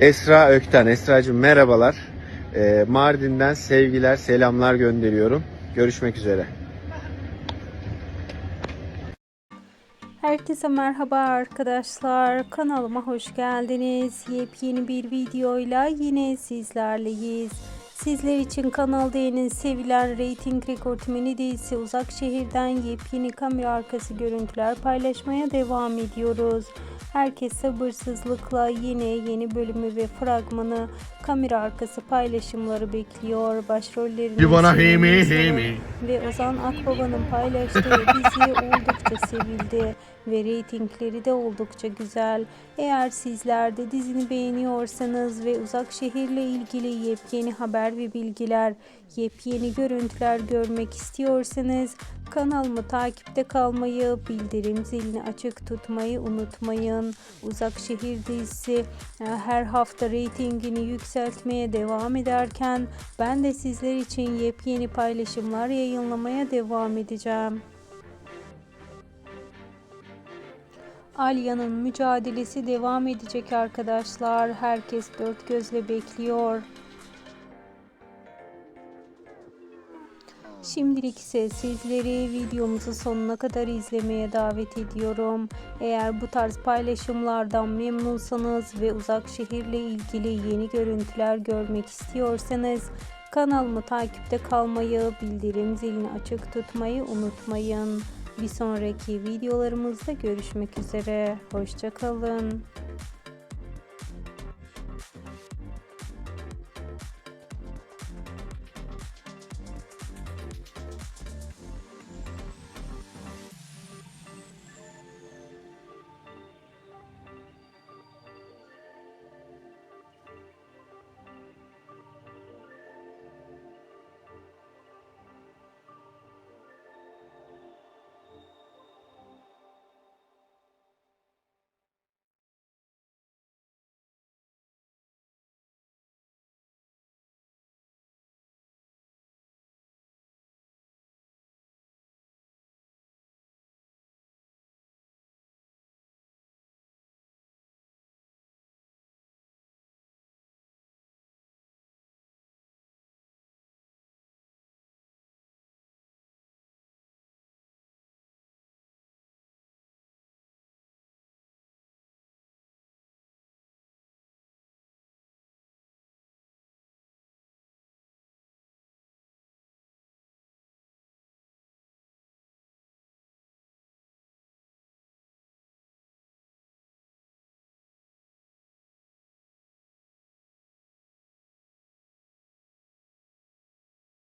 Esra Ökten. Esra'cığım merhabalar. Ee, Mardin'den sevgiler, selamlar gönderiyorum. Görüşmek üzere. Herkese merhaba arkadaşlar. Kanalıma hoş geldiniz. Yepyeni bir videoyla yine sizlerleyiz. Sizler için Kanal D'nin sevilen reyting rekor mini dizisi Uzak Şehir'den yepyeni kamera arkası görüntüler paylaşmaya devam ediyoruz. Herkes sabırsızlıkla yine yeni bölümü ve fragmanı kamera arkası paylaşımları bekliyor. Başrollerin You wanna hear me, hear me. ve Ozan Akbaba'nın paylaştığı dizi oldukça sevildi ve reytingleri de oldukça güzel. Eğer sizler de dizini beğeniyorsanız ve uzak şehirle ilgili yepyeni haber ve bilgiler, yepyeni görüntüler görmek istiyorsanız kanalımı takipte kalmayı, bildirim zilini açık tutmayı unutmayın. Uzak Şehir dizisi e, her hafta reytingini yükseltmeye devam ederken ben de sizler için yepyeni paylaşımlar yayınlamaya devam edeceğim. Alya'nın mücadelesi devam edecek arkadaşlar. Herkes dört gözle bekliyor. Şimdilik ise sizleri videomuzu sonuna kadar izlemeye davet ediyorum. Eğer bu tarz paylaşımlardan memnunsanız ve uzak şehirle ilgili yeni görüntüler görmek istiyorsanız kanalımı takipte kalmayı, bildirim zilini açık tutmayı unutmayın. Bir sonraki videolarımızda görüşmek üzere. Hoşçakalın.